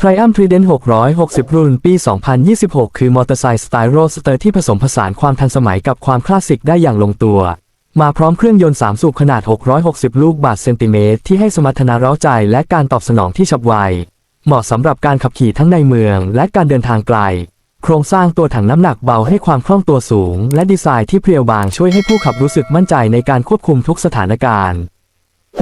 Triumph Trident 660 รุ่นปี 2026 คือมอเตอร์ไซค์สไตล์โรสเตอร์ที่ผสมผสานความทันสมัยกับความคลาสสิกได้อย่างลงตัว มาพร้อมเครื่องยนต์ 3 สูบขนาด 660 ลูกบาศก์เซนติเมตรที่ให้สมรรถนะร้าใจและการตอบสนองที่ฉับไว เหมาะสำหรับการขับขี่ทั้งในเมืองและการเดินทางไกล โครงสร้างตัวถังน้ำหนักเบาให้ความคล่องตัวสูง และดีไซน์ที่เพรียวบางช่วยให้ผู้ขับรู้สึกมั่นใจในการควบคุมทุกสถานการณ์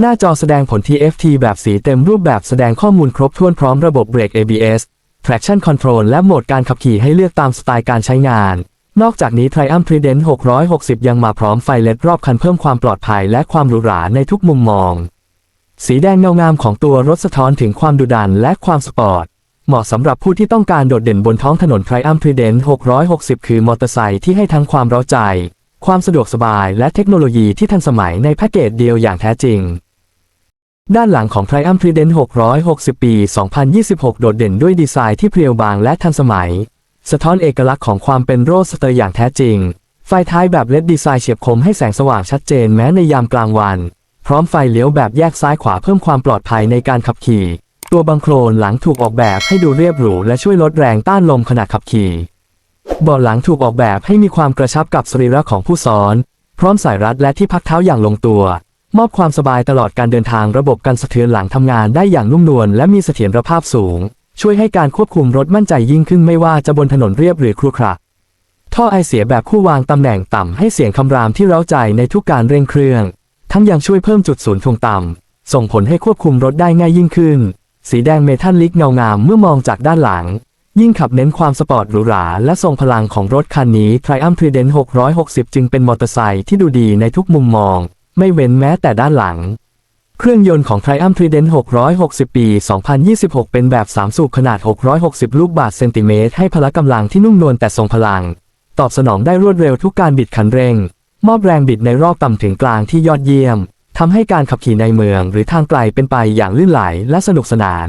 หน้าจอแสดงผล TFT แบบสีเต็มรูปแบบแสดงข้อมูลครบถ้วนพร้อมระบบเบรก ABS traction control และโหมดการขับขี่ให้เลือกตามสไตล์การใช้งาน นอกจากนี้ Triumph Trident 660 ยังมาพร้อมไฟเลดรอบคันเพิ่มความปลอดภัยและความหรูหราในทุกมุมมอง สีแดงเงางามของตัวรถสะท้อนถึงความดุดันและความสปอร์ต เหมาะสำหรับผู้ที่ต้องการโดดเด่นบนท้องถนน Triumph Trident 660 คือมอเตอร์ไซค์ที่ให้ทั้งความเร้าใจ ความสะดวกสบายและเทคโนโลยีที่ทันสมัยในแพ็กเกจเดียวอย่างแท้จริง ด้านหลังของ Triumph Trident 660 ปี 2026 โดดเด่นด้วยดีไซน์ที่เพรียวบางและทันสมัย สะท้อนเอกลักษณ์ของความเป็นโรสเตอร์อย่างแท้จริง ไฟท้ายแบบเลดดีไซน์เฉียบคมให้แสงสว่างชัดเจนแม้ในยามกลางวัน พร้อมไฟเลี้ยวแบบแยกซ้ายขวาเพิ่มความปลอดภัยในการขับขี่ ตัวบังโคลนหลังถูกออกแบบให้ดูเรียบหรูและช่วยลดแรงต้านลมขณะขับขี่เบาะหลังถูกออกแบบให้มีความกระชับกับสรีระของผู้ซ้อน พร้อมสายรัดและที่พักเท้าอย่างลงตัว มอบความสบายตลอดการเดินทางระบบกันสะเทือนหลังทำงานได้อย่างนุ่มนวลและมีเสถียรภาพสูง ช่วยให้การควบคุมรถมั่นใจยิ่งขึ้นไม่ว่าจะบนถนนเรียบหรือครุขระท่อไอเสียแบบคู่วางตำแหน่งต่ำให้เสียงคำรามที่เร้าใจในทุกการเร่งเครื่อง ทั้งยังช่วยเพิ่มจุดศูนย์ถ่วงต่ำส่งผลให้ควบคุมรถได้ง่ายยิ่งขึ้น สีแดงเมทัลลิกเงางามเมื่อมองจากด้านหลัง ยิ่งขับเน้นความสปอร์ตหรูหราและทรงพลังของรถคันนี้ Triumph Trident 660 จึงเป็นมอเตอร์ไซค์ที่ดูดีในทุกมุมมอง ไม่เว้นแม้แต่ด้านหลัง เครื่องยนต์ของ Triumph Trident 660 ปี 2026 เป็นแบบ 3 สูบขนาด 660 ลูกบาศก์เซนติเมตรให้พละกำลังที่นุ่มนวลแต่ทรงพลัง ตอบสนองได้รวดเร็วทุกการบิดคันเร่ง มอบแรงบิดในรอบต่ำถึงกลางที่ยอดเยี่ยมทำให้การขับขี่ในเมืองหรือทางไกลเป็นไปอย่างลื่นไหลและสนุกสนาน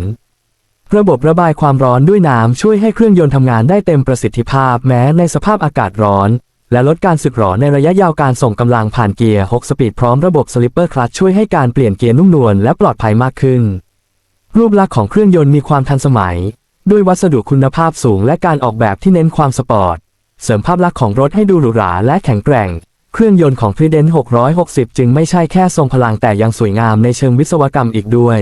ระบบระบายความร้อนด้วยน้ำช่วยให้เครื่องยนต์ทำงานได้เต็มประสิทธิภาพแม้ในสภาพอากาศร้อน และลดการสึกหรอในระยะยาวการส่งกำลังผ่านเกียร์ 6 สปีดพร้อมระบบสลิปเปอร์คลัตช์ช่วยให้การเปลี่ยนเกียร์นุ่มนวลและปลอดภัยมากขึ้น รูปลักษณ์ของเครื่องยนต์มีความทันสมัย ด้วยวัสดุคุณภาพสูงและการออกแบบที่เน้นความสปอร์ต เสริมภาพลักษณ์ของรถให้ดูหรูหราและแข็งแกร่ง เครื่องยนต์ของ Trident 660 จึงไม่ใช่แค่ทรงพลังแต่ยังสวยงามในเชิงวิศวกรรมอีกด้วย